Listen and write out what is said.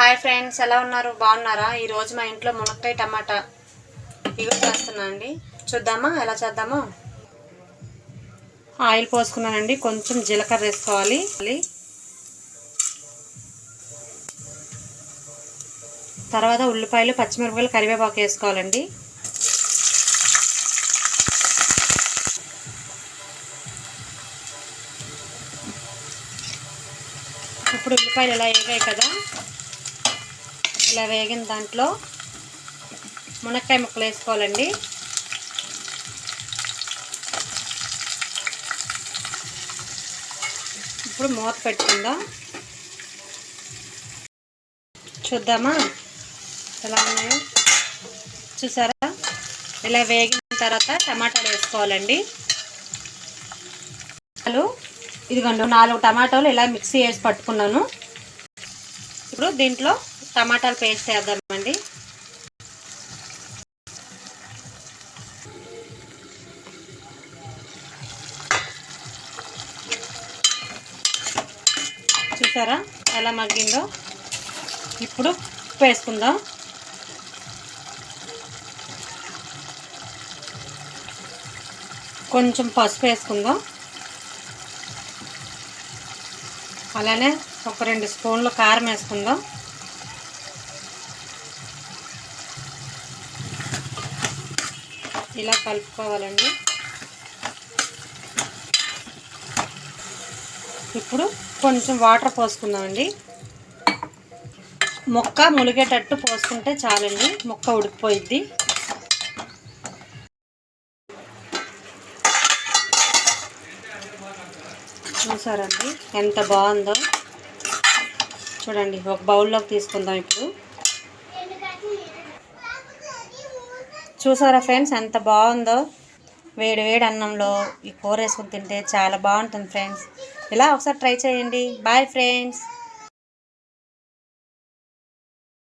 Hi friends ఎలా ఉన్నారు? బాగున్నారా? ఈరోజు మా ఇంట్లో మునక్కాయ టమాటా. ఇవి చేస్తున్నా అండి. చూద్దామా? ఎలా చేద్దామో? ఆయిల్ పోసుకున్నానండి. కొంచెం జీలకర్ర వేసుకోవాలి. తర్వాత ఉల్లిపాయలు పచ్చిమిరపకాయలు కరివేపాకు వేసుకోవాలండి. ఇప్పుడు ఉల్లిపాయలు ఇలా వేగాయి కదా? ఇలా వేగిన దాంట్లో మునక్కాయ ముక్కలు వేసుకోవాలండి. ఇప్పుడు మూత పెట్టుకుందాం. చూద్దామా? ఎలా ఉన్నాయో? చూసారా? ఇలా వేగిన తర్వాత టమాటాలు వేసుకోవాలండి. హలో ఇదిగోండి నాలుగు టమాటాలు ఇలా మిక్సీ వేసి పట్టుకున్నాను. ఇప్పుడు దీంట్లో టమాటాలు పేస్ట్ వేద్దామండి చూసారా ఎలా మగ్గిందో? ఇప్పుడు వేసుకుందాం కొంచెం పసుపు వేసుకుందాం. అలానే ఒక రెండు స్పూన్లు కారం వేసుకుందాం. ఇలా కలుపుకోవాలండి. ఇప్పుడు కొంచెం వాటర్ పోసుకుందామండి. మొక్క ములిగేటట్టు పోసుకుంటే చాలండి మొక్క ఉడికిపోయిద్ది. చూసారండి ఎంత బాగుందో. చూడండి ఒక బౌల్లోకి తీసుకుందాం ఇప్పుడు. చూసారా ఫ్రెండ్స్ ఎంత బాగుందో? వేడి వేడి అన్నంలో ఈ కూర వేసుకుని తింటే చాలా బాగుంటుంది ఫ్రెండ్స్. ఇలా ఒకసారి ట్రై చేయండి. Bye friends